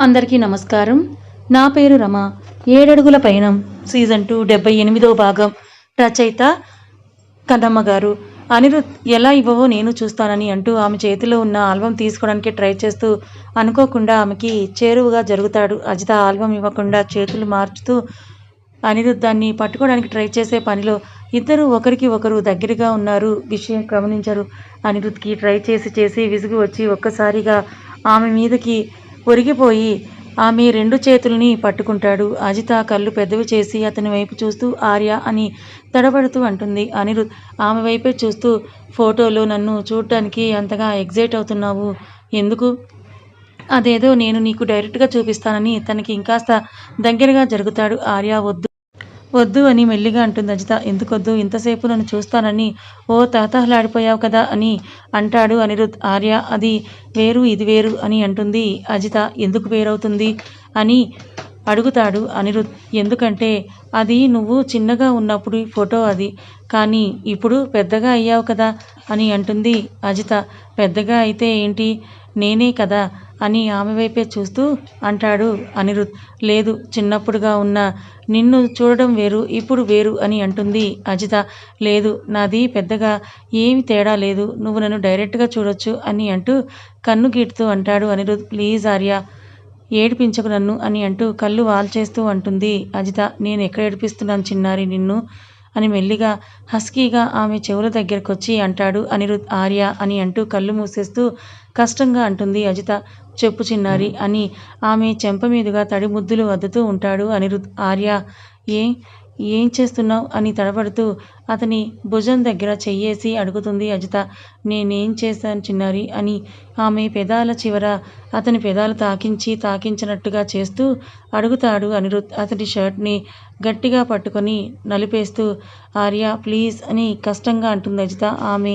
అందరికీ నమస్కారం. నా పేరు రమ. ఏడడుగుల పయనం సీజన్ టూ డెబ్బై ఎనిమిదో భాగం. రచయిత కదమ్మ గారు. అనిరుద్ ఎలా ఇవ్వవో నేను చూస్తానని అంటూ ఆమె చేతిలో ఉన్న ఆల్బం తీసుకోవడానికి ట్రై చేస్తూ అనుకోకుండా ఆమెకి చేరువుగా జరుగుతాడు. అజిత ఆల్బం ఇవ్వకుండా చేతులు మార్చుతూ అనిరుద్ దాన్ని పట్టుకోవడానికి ట్రై చేసే పనిలో ఇద్దరు ఒకరికి ఒకరు దగ్గరగా ఉన్నారు. విషయం గమనించరు. అనిరుద్కి ట్రై చేసి చేసి విసుగు వచ్చి ఒక్కసారిగా ఆమె మీదకి ఒరిగిపోయి ఆమె రెండు చేతుల్ని పట్టుకుంటాడు. అజిత కళ్ళు పెద్దవి చేసి అతని వైపు చూస్తూ ఆర్య అని తడబడుతూ అంటుంది. అనిరుద్ ఆమె వైపే చూస్తూ ఫోటోలో నన్ను చూడటానికి అంతగా ఎగ్జైట్ అవుతున్నావు. ఎందుకు? అదేదో నేను నీకు డైరెక్ట్గా చూపిస్తానని తనకి ఇంకాస్త దగ్గరగా జరుగుతాడు. ఆర్య వద్దు. వద్దు అని మెల్లిగా అంటుంది అజిత. ఎందుకొద్దు? ఇంతసేపు నన్ను చూస్తానని. ఓ తాతహలాడిపోయావు కదా అని అంటాడు అనిరుద్. ఆర్య అది వేరు ఇది వేరు అని అంటుంది అజిత. ఎందుకు వేరవుతుంది అని అడుగుతాడు అనిరుద్. ఎందుకంటే అది నువ్వు చిన్నగా ఉన్నప్పుడు ఫోటో అది. కానీ ఇప్పుడు పెద్దగా అయ్యావు కదా అని అంటుంది అజిత. పెద్దగా అయితే ఏంటి? నేనే కదా. అని ఆమె వైపే చూస్తూ అంటాడు అనిరుద్. లేదు చిన్నప్పుడుగా ఉన్న నిన్ను చూడడం వేరు ఇప్పుడు వేరు అని అంటుంది అజిత. లేదు నాది పెద్దగా ఏమి తేడా లేదు నువ్వు నన్ను డైరెక్ట్గా చూడొచ్చు అని అంటూ కన్ను గీటుతూ అంటాడు అనిరుద్. ప్లీజ్ ఆర్య ఏడిపించకు నన్ను అని అంటూ కళ్ళు వాల్చేస్తూ అంటుంది అజిత. నేను ఎక్కడ ఏడిపిస్తున్నాను చిన్నారి నిన్ను అని మెల్లిగా హస్కీగా ఆమె చెవుల దగ్గరకు వచ్చి అంటాడు అనిరుద్. ఆర్య అని అంటూ కళ్ళు మూసేస్తూ కష్టంగా అంటుంది అజిత. చెప్పు చిన్నారి అని ఆమె చెంప మీదుగా తడి ముద్దులు వద్దుతూ ఉంటాడు అనిరుద్. ఆర్య ఏ ఏం చేస్తున్నావు? అని తడబడుతూ అతని భుజం దగ్గర చెయ్యేసి అడుగుతుంది అజిత. నేనేం చేశాను చిన్నారి అని ఆమె పెదాల చివర అతని పెదాలు తాకించి తాకించినట్టుగా చేస్తూ అడుగుతాడు అనిరుద్. అతని షర్ట్ని గట్టిగా పట్టుకొని నలిపేస్తూ ఆర్య ప్లీజ్ అని కష్టంగా అంటుంది అజిత. ఆమె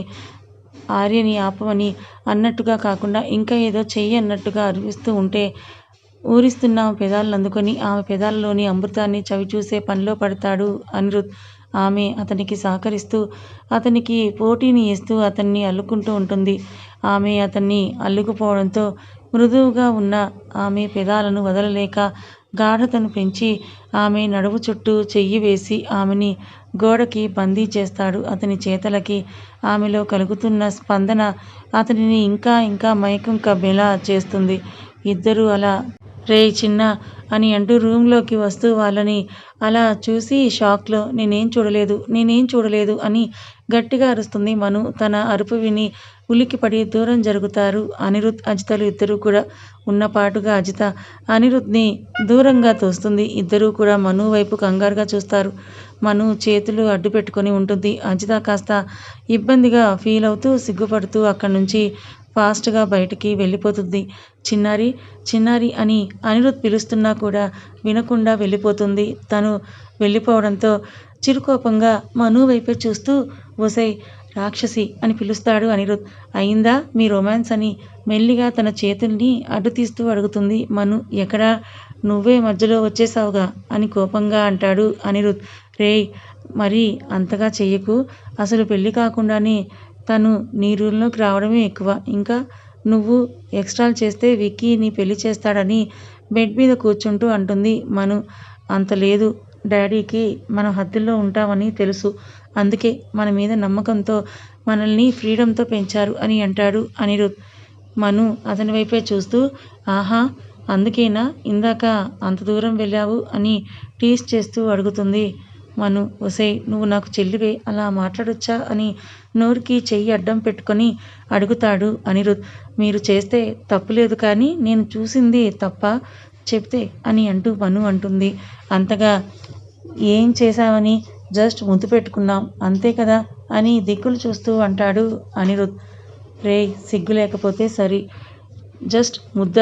ఆర్యని ఆపమని అన్నట్టుగా కాకుండా ఇంకా ఏదో చెయ్యి అన్నట్టుగా అరిపిస్తూ ఉంటే ఊరిస్తున్న ఆమె పెదాలను అందుకొని ఆమె పెదాలలోని అమృతాన్ని చవిచూసే పనిలో పడతాడు అనిరుద్. ఆమె అతనికి సహకరిస్తూ అతనికి పోటీని ఇస్తూ అతన్ని అల్లుకుంటూ ఉంటుంది. ఆమె అతన్ని అల్లుకుపోవడంతో మృదువుగా ఉన్న ఆమె పెదాలను వదలలేక గాఢతను పెంచి ఆమె నడుము చుట్టూ చెయ్యి వేసి ఆమెని గోడకి బందీ చేస్తాడు. అతని చేతలకి ఆమెలో కలుగుతున్న స్పందన అతనిని ఇంకా ఇంకా మైకం కబ్బేలా చేస్తుంది. ఇద్దరూ అలా రే చిన్న అని అంటూ రూమ్లోకి వస్తూ వాళ్ళని అలా చూసి షాక్లో నేనేం చూడలేదు నేనేం చూడలేదు అని గట్టిగా అరుస్తుంది మను. తన అరుపు విని ఉలిక్కిపడి దూరం జరుగుతారు. అనిరుద్ అజితలు ఇద్దరూ కూడా ఉన్నపాటుగా అజిత అనిరుద్ని దూరంగా తోస్తుంది. ఇద్దరూ కూడా మను వైపు కంగారుగా చూస్తారు. మను చేతులు అడ్డు పెట్టుకొని ఉంటుంది. అజిత కాస్త ఇబ్బందిగా ఫీల్ అవుతూ సిగ్గుపడుతూ అక్కడి నుంచి ఫాస్ట్గా బయటికి వెళ్ళిపోతుంది. చిన్నారి చిన్నారి అని అనిరుద్ పిలుస్తున్నా కూడా వినకుండా వెళ్ళిపోతుంది. తను వెళ్ళిపోవడంతో చిరుకోపంగా మను వైపే చూస్తూ ఓసై రాక్షసి అని పిలుస్తాడు అనిరుద్. అయిందా మీ రొమాన్స్ అని మెల్లిగా తన చేతుల్ని అడ్డు తీస్తూ అడుగుతుంది మను. ఎక్కడా? నువ్వే మధ్యలో వచ్చేసావుగా అని కోపంగా అంటాడు అనిరుద్. రేయ్ మరి అంతగా చెయ్యకు. అసలు పెళ్ళి కాకుండానే తను నీ రూల్లోకి రావడమే ఎక్కువ. ఇంకా నువ్వు ఎక్స్ట్రాలు చేస్తే విక్కీ నీ పెళ్ళి చేస్తాడని బెడ్ మీద కూర్చుంటూ అంటుంది మను. అంత లేదు. డాడీకి మనం హద్దుల్లో ఉంటామని తెలుసు. అందుకే మన మీద నమ్మకంతో మనల్ని ఫ్రీడంతో పెంచారు అని అంటాడు అనిరుద్. మను అతని వైపే చూస్తూ ఆహా అందుకేనా? ఇందాక అంత దూరం వెళ్ళావు? అని టీస్ చేస్తూ అడుగుతుంది. మను ఒసే నువ్వు నాకు చెల్లివే అలా మాట్లాడొచ్చా? అని నోరుకి చెయ్యి అడ్డం పెట్టుకొని అడుగుతాడు అనిరుద్. మీరు చేస్తే తప్పులేదు కానీ నేను చూసింది తప్ప చెప్తే అని అంటూ పను అంటుంది. అంతగా ఏం చేశావని జస్ట్ ముద్దు పెట్టుకున్నాం అంతే కదా? అని దిక్కులు చూస్తూ అంటాడు అనిరుద్. రే సిగ్గు లేకపోతే సరి. జస్ట్ ముద్ద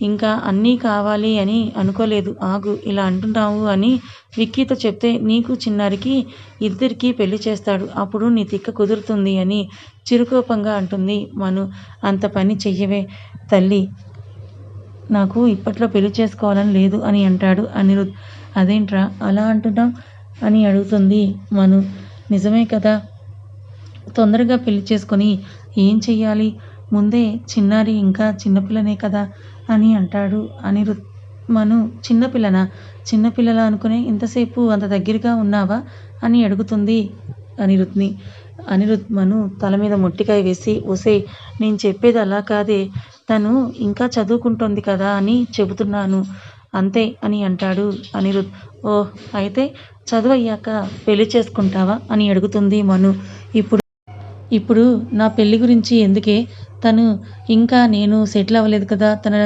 ఇంకా అన్నీ కావాలి అని అనుకోలేదు. ఆగు ఇలా అంటున్నావు అని విక్కీతో చెప్తే నీకు చిన్నారికి ఇద్దరికీ పెళ్ళి చేస్తాడు. అప్పుడు నీ తిక్క కుదురుతుంది అని చిరుకోపంగా అంటుంది మను. అంత పని చెయ్యవే తల్లి. నాకు ఇప్పట్లో పెళ్ళి చేసుకోవాలని లేదు అని అంటాడు అనిరుద్. అదేంట్రా అలా అంటున్నాం అని అడుగుతుంది మను. నిజమే కదా. తొందరగా పెళ్ళి చేసుకొని ఏం చెయ్యాలి? ముందే చిన్నారి ఇంకా చిన్నపిల్లనే కదా అని అంటాడు అనిరుద్. మను చిన్నపిల్లనా? చిన్నపిల్లల అనుకునే ఇంతసేపు అంత దగ్గరగా ఉన్నావా? అని అడుగుతుంది అనిరుద్ని. అనిరుద్ మను తల మీద మొట్టికాయ వేసి ఒసే నేను చెప్పేది అలా కాదే. తను ఇంకా చదువుకుంటోంది కదా అని చెబుతున్నాను. అంతే అని అంటాడు అనిరుద్ ఓహ్ అయితే చదువు అయ్యాక పెళ్ళి చేసుకుంటావా? అని అడుగుతుంది మను. ఇప్పుడు ఇప్పుడు నా పెళ్ళి గురించి ఎందుకే? తను ఇంకా నేను సెటిల్ అవ్వలేదు కదా. తన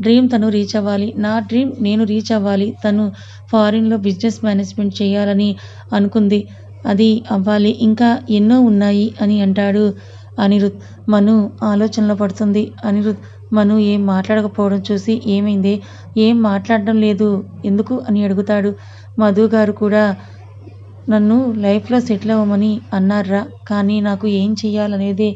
డ్రీమ్ తను రీచ్ అవ్వాలి. నా డ్రీమ్ నేను రీచ్ అవ్వాలి. తను ఫారిన్లో బిజినెస్ మేనేజ్మెంట్ చేయాలని అనుకుంది. అది అవ్వాలి. ఇంకా ఎన్నో ఉన్నాయి అని అంటాడు అనిరుద్. మను ఆలోచనలో పడుతుంది. అనిరుద్ మను ఏం మాట్లాడకపోవడం చూసి ఏమైంది? ఏం మాట్లాడడం లేదు ఎందుకు అని అడుగుతాడు. మధు గారు కూడా నన్ను లైఫ్లో సెటిల్ అవ్వమని అన్నారా కానీ నాకు ఏం చెయ్యాలనేది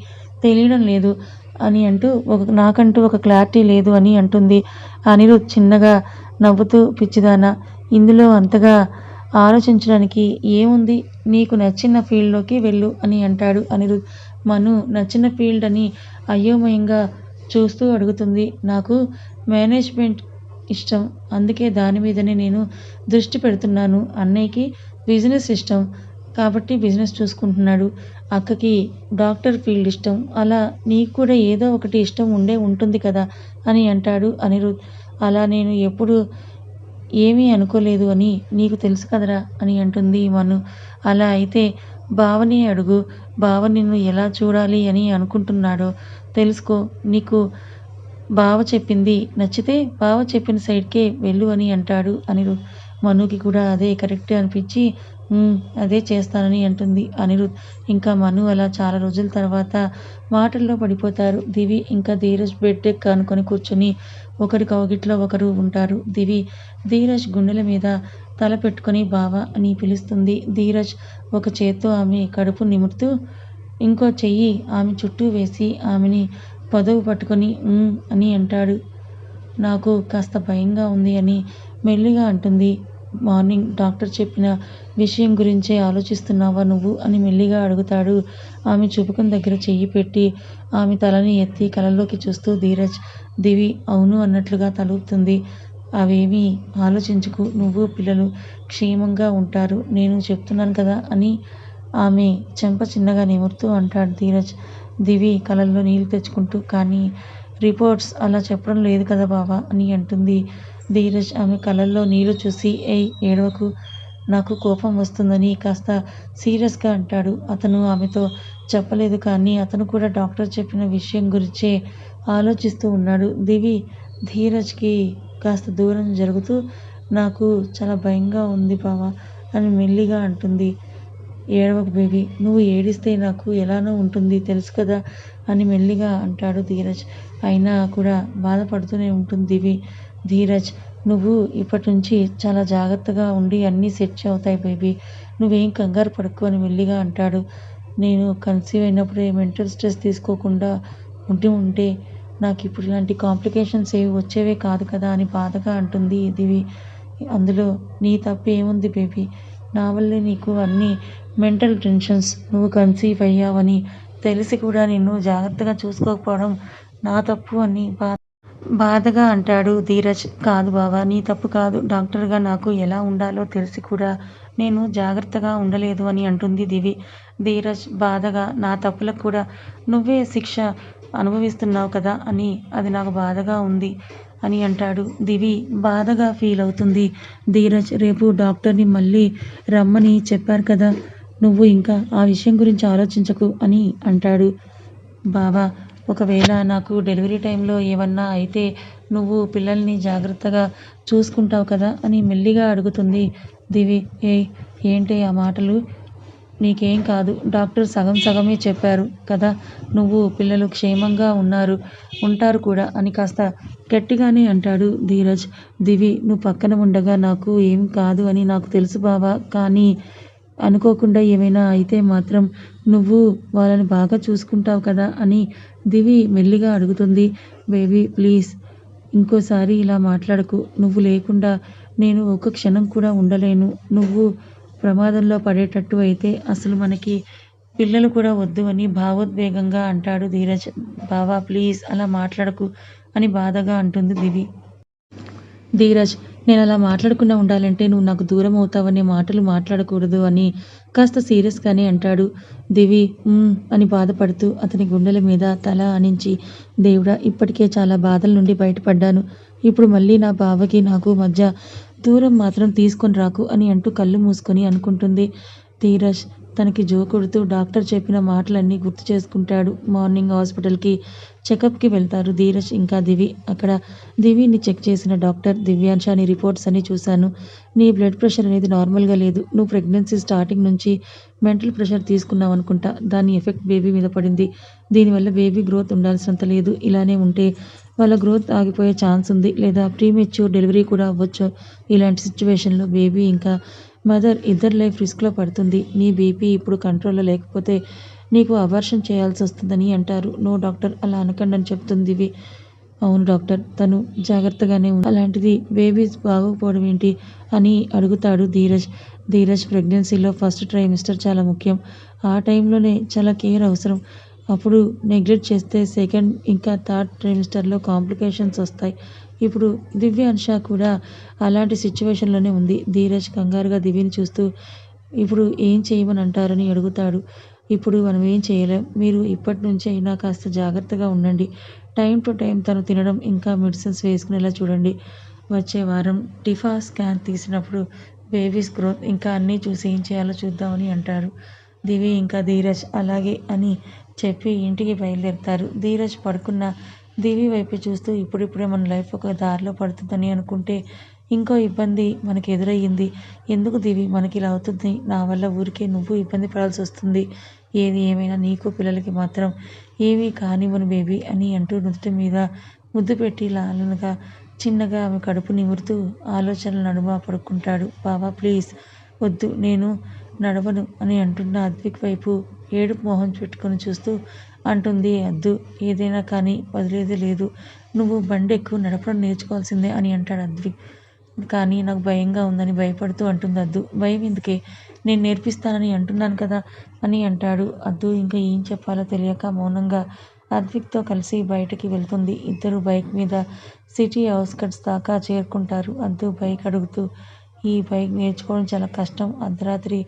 తెలియడం లేదు అని అంటూ ఒక నాకంటూ ఒక క్లారిటీ లేదు అని అంటుంది. అనిరుద్ చిన్నగా నవ్వుతూ పిచ్చిదానా ఇందులో అంతగా ఆలోచించడానికి ఏముంది? నీకు నచ్చిన ఫీల్డ్లోకి వెళ్ళు అని అంటాడు అనిరుద్. మను నచ్చిన ఫీల్డ్ అని అయోమయంగా చూస్తూ అడుగుతుంది. నాకు మేనేజ్మెంట్ ఇష్టం. అందుకే దాని మీదనే నేను దృష్టి పెడుతున్నాను. అన్నయ్యకి బిజినెస్ ఇష్టం. కాబట్టి బిజినెస్ చూసుకుంటున్నాడు. అక్కకి డాక్టర్ ఫీల్డ్ ఇష్టం. అలా నీకు కూడా ఏదో ఒకటి ఇష్టం ఉండే ఉంటుంది కదా అని అంటాడు అనిరుద్. అలా నేను ఎప్పుడు ఏమీ అనుకోలేదు అని నీకు తెలుసు కదరా అని అంటుంది మను. అలా అయితే భావని అడుగు. బావ నిన్ను ఎలా చూడాలి అని అనుకుంటున్నాడో తెలుసుకో. నీకు బావ చెప్పింది నచ్చితే బావ చెప్పిన సైడ్కే వెళ్ళు అని అంటాడు అనిరు మనుకి కూడా అదే కరెక్ట్ అనిపించి అదే చేస్తానని అంటుంది అనిరుద్. ఇంకా మను అలా చాలా రోజుల తర్వాత మాటల్లో పడిపోతారు. దివి ఇంకా ధీరజ్ బెడ్ అనుకొని కూర్చొని ఒకరి కౌగిట్లో ఒకరు ఉంటారు. దివి ధీరజ్ గుండెల మీద తల పెట్టుకొని బావ అని పిలుస్తుంది. ధీరజ్ ఒక చేత్తో ఆమె కడుపు నిమురుతూ ఇంకో చెయ్యి ఆమె చుట్టూ వేసి ఆమెని పొదవు పట్టుకొని అని అంటాడు. నాకు కాస్త భయంగా ఉంది అని మెల్లిగా అంటుంది. మార్నింగ్ డాక్టర్ చెప్పిన విషయం గురించే ఆలోచిస్తున్నావా నువ్వు? అని మెల్లిగా అడుగుతాడు. ఆమె చూపుకుని దగ్గర చెయ్యి పెట్టి ఆమె తలని ఎత్తి కలలోకి చూస్తూ ధీరజ్ దివి అవును అన్నట్లుగా తలూపుతుంది. అవేమీ ఆలోచించుకు నువ్వు పిల్లలు క్షేమంగా ఉంటారు నేను చెప్తున్నాను కదా అని ఆమె చెంప చిన్నగా నిమురుతూ అంటాడు ధీరజ్. దివి కళ్ళల్లో నీళ్ళు తెచ్చుకుంటూ కానీ రిపోర్ట్స్ అలా చెప్పడం లేదు కదా బావా అని అంటుంది ధీరజ్. ఆమె కళ్ళల్లో నీళ్ళు చూసి ఏయ్ ఏడవకు నాకు కోపం వస్తుందని కాస్త సీరియస్గా అంటాడు. అతను ఆమెతో చెప్పలేదు కానీ అతను కూడా డాక్టర్ చెప్పిన విషయం గురించే ఆలోచిస్తూ ఉన్నాడు. దివి ధీరజ్కి కాస్త దూరం జరుగుతూ నాకు చాలా భయంగా ఉంది బావా అని మెల్లిగా అంటుంది. ఏడవకు బేబీ నువ్వు ఏడిస్తే నాకు ఎలానో ఉంటుంది తెలుసు కదా అని మెల్లిగా అంటాడు ధీరజ్. అయినా కూడా బాధపడుతూనే ఉంటుంది దివి. ధీరజ్ నువ్వు ఇప్పటి నుంచి చాలా జాగ్రత్తగా ఉండి అన్నీ సెట్ అవుతాయి బేబీ. నువ్వేం కంగారు పడుకోని మెల్లిగా అంటాడు. నేను కన్సీవ్ అయినప్పుడే మెంటల్ స్ట్రెస్ తీసుకోకుండా ఉండి ఉంటే నాకు ఇప్పుడు ఇలాంటి కాంప్లికేషన్స్ ఏవి వచ్చేవే కాదు కదా అని బాధగా అంటుంది దివి. అందులో నీ తప్పు ఏముంది బేబీ? నా వల్లే నీకు అన్ని మెంటల్ టెన్షన్స్ నువ్వు కన్సీవ్ అయ్యావని తెలిసి కూడా నిన్ను జాగ్రత్తగా చూసుకోకపోవడం నా తప్పు అని బాధ బాధగా అంటాడు ధీరజ్. కాదు బావా నీ తప్పు కాదు. డాక్టర్గా నాకు ఎలా ఉండాలో తెలిసి కూడా నేను జాగ్రత్తగా ఉండలేదు అని అంటుంది దివి. ధీరజ్ బాధగా నా తప్పులకు కూడా నువ్వే శిక్ష అనుభవిస్తున్నావు కదా అని అది నాకు బాధగా ఉంది అని అంటాడు దివి. బాధగా ఫీల్ అవుతుంది ధీరజ్. రేపు డాక్టర్ని మళ్ళీ రమ్మని చెప్పారు కదా నువ్వు ఇంకా ఆ విషయం గురించి ఆలోచించకు అని అంటాడు బావా. ఒకవేళ నాకు డెలివరీ టైంలో ఏమన్నా అయితే నువ్వు పిల్లల్ని జాగ్రత్తగా చూసుకుంటావు కదా అని మెల్లిగా అడుగుతుంది దివి. ఏ ఏంటి ఆ మాటలు? నీకేం కాదు. డాక్టర్ సగం సగమే చెప్పారు కదా నువ్వు పిల్లలు క్షేమంగా ఉన్నారు ఉంటారు కూడా అని కాస్త గట్టిగానే అంటాడు ధీరజ్. దివి నువ్వు పక్కన ఉండగా నాకు ఏం కాదు అని నాకు తెలుసు బావా కానీ అనుకోకుండా ఏమైనా అయితే మాత్రం నువ్వు వాళ్ళని బాగా చూసుకుంటావు కదా అని దివి మెల్లిగా అడుగుతుంది. బేబీ ప్లీజ్ ఇంకోసారి ఇలా మాట్లాడకు. నువ్వు లేకుండా నేను ఒక క్షణం కూడా ఉండలేను. నువ్వు ప్రమాదంలో పడేటట్టు అయితే అసలు మనకి పిల్లలు కూడా వద్దు అని భావోద్వేగంగా అంటాడు ధీరజ్. బావా ప్లీజ్ అలా మాట్లాడకు అని బాధగా అంటుంది దివి. ధీరజ్ నేను అలా మాట్లాడకుండా ఉండాలంటే నువ్వు నాకు దూరం అవుతావనే మాటలు మాట్లాడకూడదు అని కాస్త సీరియస్గానే అంటాడు. దివి అని బాధపడుతూ అతని గుండెల మీద తల ఆనించి దేవుడా ఇప్పటికే చాలా బాధల నుండి బయటపడ్డాను. ఇప్పుడు మళ్ళీ నా బావకి నాకు మధ్య దూరం మాత్రం తీసుకొని రాకు అని అంటూ కళ్ళు మూసుకొని అనుకుంటుంది. ధీరజ్ తనకి జోకొడుతూ డాక్టర్ చెప్పిన మాటలన్నీ గుర్తు చేసుకుంటాడు. మార్నింగ్ హాస్పిటల్కి చెకప్కి వెళ్తారు ధీరజ్ ఇంకా దివి. అక్కడ దివిని చెక్ చేసిన డాక్టర్ దివ్యాంశ నీ రిపోర్ట్స్ అన్ని చూశాను. నీ బ్లడ్ ప్రెషర్ అనేది నార్మల్గా లేదు. నువ్వు ప్రెగ్నెన్సీ స్టార్టింగ్ నుంచి మెంటల్ ప్రెషర్ తీసుకున్నావు అనుకుంటా. దాని ఎఫెక్ట్ బేబీ మీద పడింది. దీనివల్ల బేబీ గ్రోత్ ఉండాల్సినంత లేదు. ఇలానే ఉంటే వాళ్ళ గ్రోత్ ఆగిపోయే ఛాన్స్ ఉంది. లేదా ప్రీమెచ్యూర్ డెలివరీ కూడా అవ్వచ్చు. ఇలాంటి సిచ్యువేషన్లో బేబీ ఇంకా మదర్ ఇద్దరు లైఫ్ రిస్క్లో పడుతుంది. నీ బీపీ ఇప్పుడు కంట్రోల్లో లేకపోతే నీకు అవర్షన్ చేయాల్సి వస్తుందని అంటారు. నో డాక్టర్ అలా అనకండి అని చెప్తుంది ఇవి అవును డాక్టర్ తను జాగ్రత్తగానే ఉంది అలాంటిది బేబీస్ బాగోకపోవడం ఏంటి అని అడుగుతాడు ధీరజ్. ధీరజ్ ప్రెగ్నెన్సీలో ఫస్ట్ ట్రైమిస్టర్ చాలా ముఖ్యం. ఆ టైంలోనే చాలా కేర్ అవసరం. అప్పుడు నెగ్లెక్ట్ చేస్తే సెకండ్ ఇంకా థర్డ్ ట్రైమిస్టర్లో కాంప్లికేషన్స్ వస్తాయి. ఇప్పుడు దివ్యాంశ కూడా అలాంటి సిచ్యువేషన్లోనే ఉంది. ధీరజ్ కంగారుగా దివ్యని చూస్తూ ఇప్పుడు ఏం చేయమని అంటారని అడుగుతాడు. ఇప్పుడు మనం ఏం చేయలేం. మీరు ఇప్పటి నుంచి అయినా కాస్త జాగ్రత్తగా ఉండండి. టైం టు టైం తను తినడం ఇంకా మెడిసిన్స్ వేసుకునేలా చూడండి. వచ్చే వారం టిఫా స్కాన్ తీసినప్పుడు బేబీస్ గ్రోత్ ఇంకా అన్నీ చూసి ఏం చేయాలో చూద్దామని అంటారు. దివి ఇంకా ధీరజ్ అలాగే అని చెప్పి ఇంటికి బయలుదేరుతారు. ధీరజ్ పడుకున్న దివి వైపు చూస్తూ ఇప్పుడిప్పుడే మన లైఫ్ ఒక దారిలో పడుతుందని అనుకుంటే ఇంకో ఇబ్బంది మనకి ఎదురయ్యింది. ఎందుకు దివి? మనకి ఇలా అవుతుంది. నా వల్ల ఊరికే నువ్వు ఇబ్బంది పడాల్సి వస్తుంది. ఏది ఏమైనా నీకు పిల్లలకి మాత్రం ఏమీ కానివ్వను బేబీ అని అంటూ నుదుటి మీద ముద్దు పెట్టి లాలనగా చిన్నగా ఆమె కడుపు నిమురుతూ ఆలోచనల నడుమ పడుకుంటాడు. బాబా ప్లీజ్ వద్దు. నేను నడవను అని అంటున్న అద్విక్ వైపు ఏడుపు మొహం పెట్టుకొని చూస్తూ అంటుంది. అద్దు ఏదైనా కానీ వదిలేది లేదు. నువ్వు బండి ఎక్కువ నడపడం నేర్చుకోవాల్సిందే అని అంటాడు అద్విక్ కానీ నాకు భయంగా ఉందని భయపడుతూ అంటుంది అద్దు. భయం ఎందుకే? నేను నేర్పిస్తానని అంటున్నాను కదా అని అంటాడు అద్దు. ఇంకా ఏం చెప్పాలో తెలియక మౌనంగా అద్విక్తో కలిసి బయటకి వెళ్తుంది. ఇద్దరు బైక్ మీద సిటీ అవుట్స్కట్స్ దాకా చేరుకుంటారు. అద్దు బైక్ అడుగుతూ ఈ బైక్ నేర్చుకోవడం చాలా కష్టం. అర్ధరాత్రి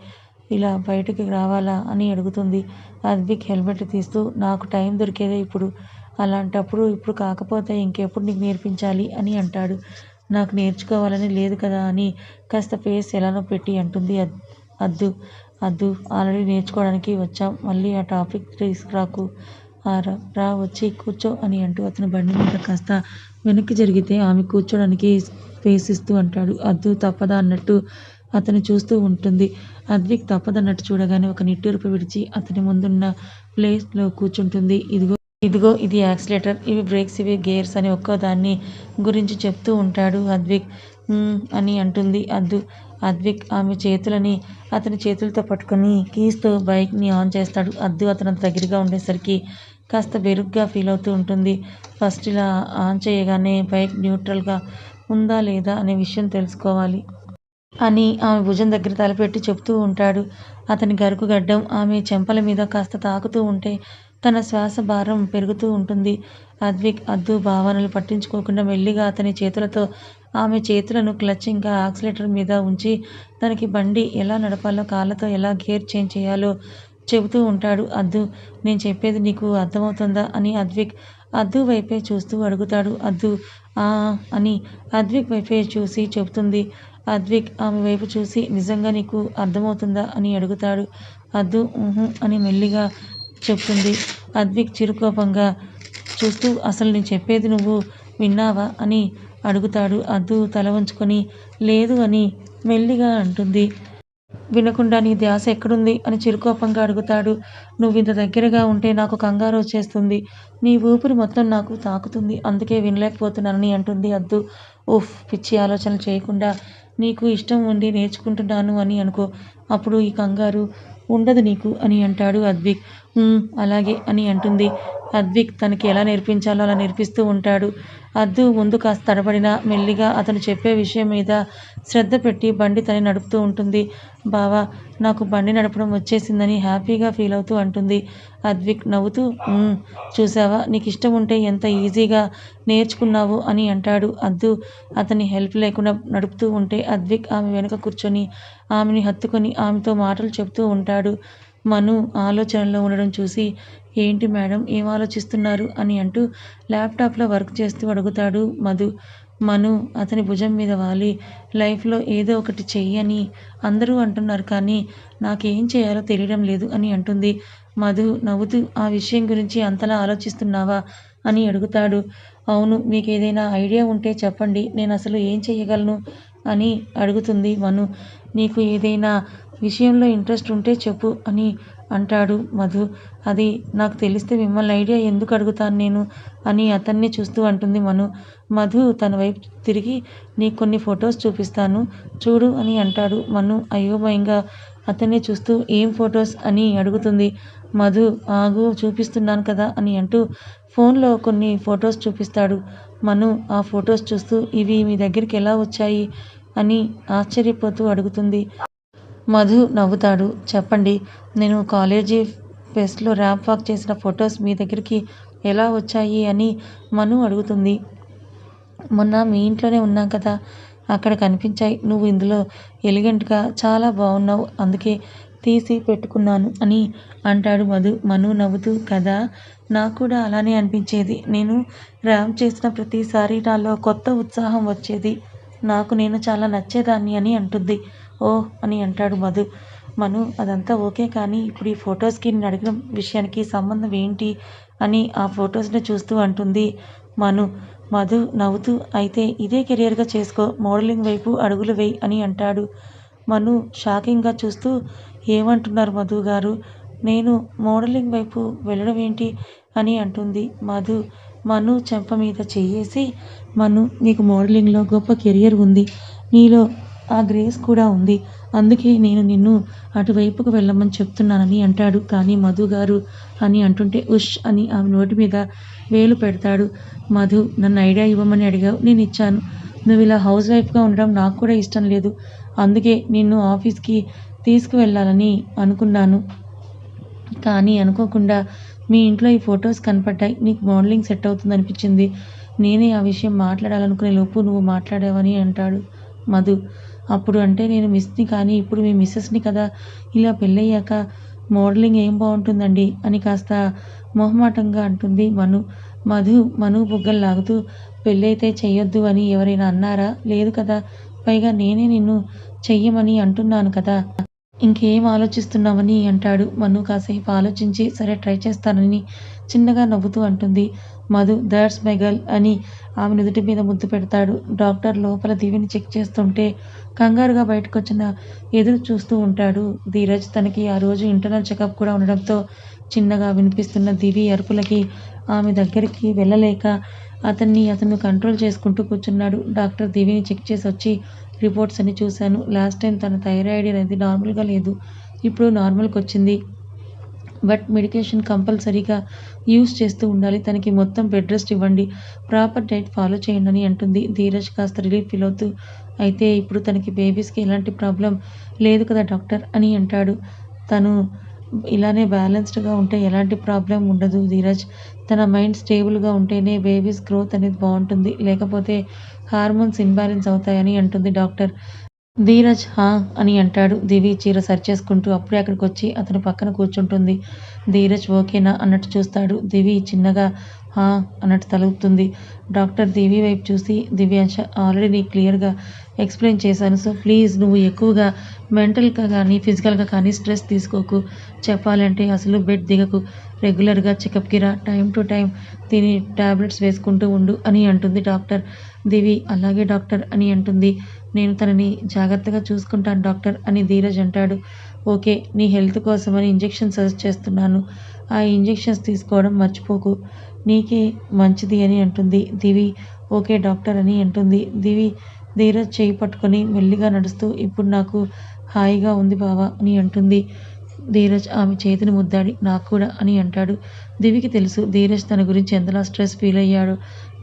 ఇలా బయటకి రావాలా? అని అడుగుతుంది. అద్విక్ హెల్మెట్ తీస్తూ నాకు టైం దొరికేదే ఇప్పుడు. అలాంటప్పుడు ఇప్పుడు కాకపోతే ఇంకెప్పుడు నీకు నేర్పించాలి అని అంటాడు. నాకు నేర్చుకోవాలని లేదు కదా అని కాస్త ఫేస్ ఎలానో పెట్టి అంటుంది అద్దు. అద్దు ఆల్రెడీ నేర్చుకోవడానికి వచ్చాం. మళ్ళీ ఆ టాపిక్ తీసుకురాకు రా రా వచ్చి కూర్చో అని అంటూ అతను బండి మీద కాస్త వెనక్కి జరిగితే ఆమె కూర్చోడానికి స్పేస్ ఇస్తూ అంటాడు. అద్దు తప్పదా అన్నట్టు అతను చూస్తూ ఉంటుంది. అద్విక్ తప్పదన్నట్టు చూడగానే ఒక నిట్టూర్పు విడిచి అతని ముందున్న ప్లేస్లో కూర్చుంటుంది. ఇదిగో ఇదిగో ఇది యాక్సిలేటర్. ఇవి బ్రేక్స్ ఇవి గేర్స్ అని ఒక్కో దాన్ని గురించి చెప్తూ ఉంటాడు అద్విక్. అని అంటుంది అద్దు అద్విక్ ఆమె చేతులని అతని చేతులతో పట్టుకొని కీస్తో బైక్ని ఆన్ చేస్తాడు. అద్దు అతను దగ్గరగా ఉండేసరికి కాస్త బెరుగ్గా ఫీల్ అవుతూ ఉంటుంది. ఫస్ట్ ఇలా ఆన్ చేయగానే బైక్ న్యూట్రల్గా ఉందా లేదా అనే విషయం తెలుసుకోవాలి. అని ఆమె భుజం దగ్గర తలపెట్టి చెప్తూ ఉంటాడు. అతని గరుకు గడ్డం ఆమె చెంపల మీద కాస్త తాకుతూ ఉంటే తన శ్వాస భారం పెరుగుతూ ఉంటుంది. అద్విక్ అద్దు భావనలు పట్టించుకోకుండా మెల్లిగా అతని చేతులతో ఆమె చేతులను క్లచ్ ఇంకా యాక్సిలేటర్ మీద ఉంచి తనకి బండి ఎలా నడపాలో కాళ్ళతో ఎలా గేర్ చేంజ్ చేయాలో చెబుతూ ఉంటాడు. అద్దు నేను చెప్పేది నీకు అర్థమవుతుందా అని అద్విక్ అద్దు వైపే చూస్తూ అడుగుతాడు. అద్దు ఆ అని అద్విక్ వైపే చూసి చెబుతుంది. అద్విక్ ఆమె వైపు చూసి నిజంగా నీకు అర్థమవుతుందా? అని అడుగుతాడు. అద్దు ఊహు అని మెల్లిగా చెప్తుంది. అద్విక్ చిరుకోపంగా చూస్తూ అసలు నేను చెప్పేది నువ్వు విన్నావా? అని అడుగుతాడు. అద్దు తల వంచుకొని లేదు అని మెల్లిగా అంటుంది. వినకుండా నీ ధ్యాస ఎక్కడుంది? అని చిరుకోపంగా అడుగుతాడు. నువ్వు ఇంత దగ్గరగా ఉంటే నాకు కంగారు వచ్చేస్తుంది. నీ ఊపిరి మొత్తం నాకు తాకుతుంది. అందుకే వినలేకపోతున్నానని అంటుంది అద్దు. ఉఫ్ పిచ్చి ఆలోచనలు చేయకుండా నీకు ఇష్టం ఉండి నేర్చుకుంటున్నాను అని అనుకో. అప్పుడు ఈ కంగారు ఉండదు నీకు అని అంటాడు అద్విక్. అలాగే అని అంటుంది. అద్విక్ తనకి ఎలా నేర్పించాలో అలా నేర్పిస్తూ ఉంటాడు. అద్దు ముందు కాస్త తడబడినా మెల్లిగా అతను చెప్పే విషయం మీద శ్రద్ధ పెట్టి బండి తని నడుపుతూ ఉంటుంది. బావా నాకు బండి నడపడం వచ్చేసిందని హ్యాపీగా ఫీల్ అవుతూ అంటుంది. అద్విక్ నవ్వుతూ చూసావా నీకు ఇష్టం ఉంటే ఎంత ఈజీగా నేర్చుకున్నావు అని అంటాడు అద్దు. అతని హెల్ప్ లేకుండా నడుపుతూ ఉంటే అద్విక్ ఆమె వెనుక కూర్చొని ఆమెని హత్తుకొని ఆమెతో మాటలు చెబుతూ ఉంటాడు. మను ఆలోచనలో ఉండడం చూసి ఏంటి మేడం? ఏం ఆలోచిస్తున్నారు? అని అంటూ ల్యాప్టాప్లో వర్క్ చేస్తూ అడుగుతాడు మధు. మను అతని భుజం మీద వాలి. లైఫ్లో ఏదో ఒకటి చెయ్యని అందరూ అంటున్నారు కానీ నాకేం చేయాలో తెలియడం లేదు అని అంటుంది. మధు నవ్వుతూ ఆ విషయం గురించి అంతలా ఆలోచిస్తున్నావా? అని అడుగుతాడు. అవును మీకు ఏదైనా ఐడియా ఉంటే చెప్పండి. నేను అసలు ఏం చేయగలను అని అడుగుతుంది మను. నీకు ఏదైనా విషయంలో ఇంట్రెస్ట్ ఉంటే చెప్పు అని అంటాడు మధు. అది నాకు తెలిస్తే మిమ్మల్ని ఐడియా ఎందుకు అడుగుతాను నేను అని అతన్ని చూస్తూ అంటుంది మను. మధు తన వైపు తిరిగి నీకు కొన్ని ఫొటోస్ చూపిస్తాను చూడు అని అంటాడు మను. అయోమయంగా అతన్ని చూస్తూ ఏం ఫొటోస్ అని అడుగుతుంది. మధు ఆగు చూపిస్తున్నాను కదా అని అంటూ ఫోన్లో కొన్ని ఫొటోస్ చూపిస్తాడు. మను ఆ ఫొటోస్ చూస్తూ ఇవి మీ దగ్గరికి ఎలా వచ్చాయి అని ఆశ్చర్యపోతూ అడుగుతుంది. మధు నవ్వుతాడు. చెప్పండి నేను కాలేజీ ఫెస్ట్లో ర్యాంప్ వాక్ చేసిన ఫొటోస్ మీ దగ్గరికి ఎలా వచ్చాయి అని మను అడుగుతుంది. మొన్న మీ ఇంట్లోనే ఉన్నాం కదా అక్కడ కనిపించాయి. నువ్వు ఇందులో ఎలిగెంట్గా చాలా బాగున్నావు అందుకే తీసి పెట్టుకున్నాను అని అంటాడు మధు. మను నవ్వుతూ కదా నాకు కూడా అలానే అనిపించేది. నేను ర్యాంప్ చేసిన ప్రతిసారి నాలో కొత్త ఉత్సాహం వచ్చేది. నాకు నేను చాలా నచ్చేదాన్ని అని అంటుంది. ఓ అని అంటాడు మధు. మను అదంతా ఓకే కానీ ఇప్పుడు ఈ ఫొటోస్కి నేను అడిగిన విషయానికి సంబంధం ఏంటి అని ఆ ఫొటోస్ని చూస్తూ అంటుంది మను. మధు నవ్వుతూ అయితే ఇదే కెరియర్గా చేసుకో మోడలింగ్ వైపు అడుగులు వేయి అని అంటాడు మను షాకింగ్గా చూస్తూ. ఏమంటున్నారు మధు గారు? నేను మోడలింగ్ వైపు వెళ్ళడం ఏంటి అని అంటుంది మధు. మను చెంప మీద చెయ్యేసి మను నీకు మోడలింగ్లో గొప్ప కెరియర్ ఉంది. నీలో ఆ గ్రేస్ కూడా ఉంది. అందుకే నేను నిన్ను అటువైపుకు వెళ్ళమని చెప్తున్నానని అంటాడు. కానీ మధు గారు అని అంటుంటే ఉష్ అని ఆమె నోటి మీద వేలు పెడతాడు. మధు నన్ను ఐడియా ఇవ్వమని అడిగావు. నేను ఇచ్చాను. నువ్వు ఇలా హౌస్ వైఫ్గా ఉండడం నాకు కూడా ఇష్టం లేదు. అందుకే నిన్ను ఆఫీస్కి తీసుకువెళ్ళాలని అనుకున్నాను. కానీ అనుకోకుండా మీ ఇంట్లో ఈ ఫొటోస్ కనపడ్డాయి. నీకు మోడలింగ్ సెట్ అవుతుంది అనిపించింది నేనే ఆ విషయం మాట్లాడాలనుకునే లోపు నువ్వు మాట్లాడావని అంటాడు మధు. అప్పుడు అంటే నేను మిస్ని కానీ ఇప్పుడు మీ మిస్సెస్ని కదా ఇలా పెళ్ళయ్యాక మోడలింగ్ ఏం బాగుంటుందండి? అని కాస్త మొహమాటంగా అంటుంది మను. మధు మను బుగ్గలు లాగుతూ పెళ్ళైతే చెయ్యొద్దు అని ఎవరైనా అన్నారా? లేదు కదా పైగా నేనే నిన్ను చెయ్యమని అంటున్నాను కదా. ఇంకేం ఆలోచిస్తున్నావని? అంటాడు మను కాసేపు ఆలోచించి సరే ట్రై చేస్తానని చిన్నగా నవ్వుతూ అంటుంది. మధు దాట్స్ మై గర్ల్ అని ఆమె నుదుటి మీద ముద్దు పెడతాడు. డాక్టర్ లోపల దివిని చెక్ చేస్తుంటే కంగారుగా బయటకు వచ్చిన ఎదురు చూస్తూ ఉంటాడు. ధీరజ్ తనకి ఆ రోజు ఇంటర్నల్ చెకప్ కూడా ఉండడంతో చిన్నగా వినిపిస్తున్న దివి అరుపులకి ఆమె దగ్గరికి వెళ్ళలేక అతన్ని అతను కంట్రోల్ చేసుకుంటూ కూర్చున్నాడు. డాక్టర్ దివిని చెక్ చేసి వచ్చి రిపోర్ట్స్ అని చూశాను. లాస్ట్ టైం తన థైరాయిడ్ అనేది నార్మల్గా లేదు. ఇప్పుడు నార్మల్కి వచ్చింది బట్ మెడికేషన్ కంపల్సరీగా యూస్ చేస్తూ ఉండాలి. తనకి మొత్తం బెడ్ రెస్ట్ ఇవ్వండి. ప్రాపర్ డైట్ ఫాలో చేయండి అని అంటుంది ధీరజ్. కాస్త రిలీఫ్ ఫీల్ అవుతూ అయితే ఇప్పుడు తనకి బేబీస్కి ఎలాంటి ప్రాబ్లం లేదు కదా డాక్టర్ అని అంటాడు. తను ఇలానే బ్యాలెన్స్డ్గా ఉంటే ఎలాంటి ప్రాబ్లం ఉండదు ధీరజ్. తన మైండ్ స్టేబుల్గా ఉంటేనే బేబీస్ గ్రోత్ అనేది బాగుంటుంది. లేకపోతే హార్మోన్స్ ఇన్బ్యాలెన్స్ అవుతాయని అంటుంది డాక్టర్. ధీరజ్ హా అని అంటాడు. దివి చీర సరిచేసుకుంటూ అప్పుడే అక్కడికి వచ్చి అతను పక్కన కూర్చుంటుంది. ధీరజ్ ఓకేనా? అన్నట్టు చూస్తాడు. దివి చిన్నగా హా అన్నట్టు తలుపుతుంది. డాక్టర్ దివి వైపు చూసి దివ్యాంశ ఆల్రెడీ నీకు క్లియర్గా ఎక్స్ప్లెయిన్ చేశాను. సో ప్లీజ్ నువ్వు ఎక్కువగా మెంటల్గా కానీ ఫిజికల్గా కానీ స్ట్రెస్ తీసుకోకు. చెప్పాలంటే అసలు బెడ్ దిగకు. రెగ్యులర్గా చెకప్కి రా. టైం టు టైం తిని టాబ్లెట్స్ వేసుకుంటూ ఉండు అని అంటుంది డాక్టర్. దివి అలాగే డాక్టర్ అని అంటుంది. నేను తనని జాగ్రత్తగా చూసుకుంటాను డాక్టర్ అని ధీరజ్ అంటాడు. ఓకే నీ హెల్త్ కోసమని ఇంజెక్షన్ సజెస్ట్ చేస్తున్నాను. ఆ ఇంజెక్షన్స్ తీసుకోవడం మర్చిపోకు. నీకే మంచిది అని అంటుంది దివి. ఓకే డాక్టర్ అని అంటుంది దివి. ధీరజ్ చేయి పట్టుకొని మెల్లిగా నడుస్తూ ఇప్పుడు నాకు హాయిగా ఉంది బావా అని అంటుంది. ధీరజ్ ఆమె చేతిని ముద్దాడి నాకు కూడా అని అంటాడు. దివికి తెలుసు ధీరజ్ తన గురించి ఎంతలా స్ట్రెస్ ఫీల్ అయ్యాడు.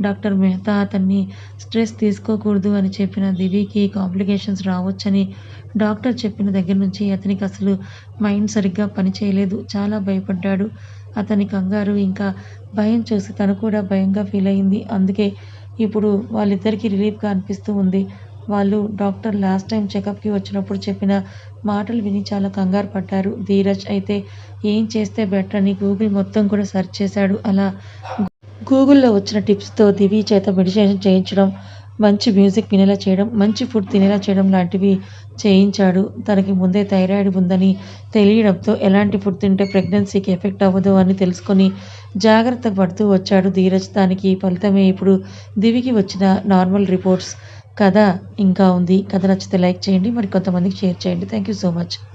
డాక్టర్ మెహతా అతన్ని స్ట్రెస్ తీసుకోకూడదు అని చెప్పిన దివికి కాంప్లికేషన్స్ రావచ్చని డాక్టర్ చెప్పిన దగ్గర నుంచి అతనికి అసలు మైండ్ సరిగ్గా పనిచేయలేదు. చాలా భయపడ్డాడు. అతని కంగారు ఇంకా భయం చూసి తను కూడా భయంగా ఫీల్ అయింది. అందుకే ఇప్పుడు వాళ్ళిద్దరికీ రిలీఫ్గా అనిపిస్తూ ఉంది. వాళ్ళు డాక్టర్ లాస్ట్ టైం చెకప్కి వచ్చినప్పుడు చెప్పిన మాటలు విని చాలా కంగారు పడ్డారు. ధీరజ్ అయితే ఏం చేస్తే బెటర్ అని గూగుల్ మొత్తం కూడా సెర్చ్ చేశాడు. అలా గూగుల్లో వచ్చిన టిప్స్తో దివి చేత మెడిటేషన్ చేయించడం మంచి మ్యూజిక్ వినేలా చేయడం మంచి ఫుడ్ తినేలా చేయడం లాంటివి చేయించాడు. తనకి ముందే థైరాయిడ్ ఉందని తెలియడంతో ఎలాంటి ఫుడ్ తింటే ప్రెగ్నెన్సీకి ఎఫెక్ట్ అవ్వదు అని తెలుసుకొని జాగ్రత్త పడుతూ వచ్చాడు ధీరజ్. దానికి ఫలితమే ఇప్పుడు దివికి వచ్చిన నార్మల్ రిపోర్ట్స్. కథ ఇంకా ఉంది. కథ నచ్చితే లైక్ చేయండి. మరి కొంతమందికి షేర్ చేయండి. Thank you so much.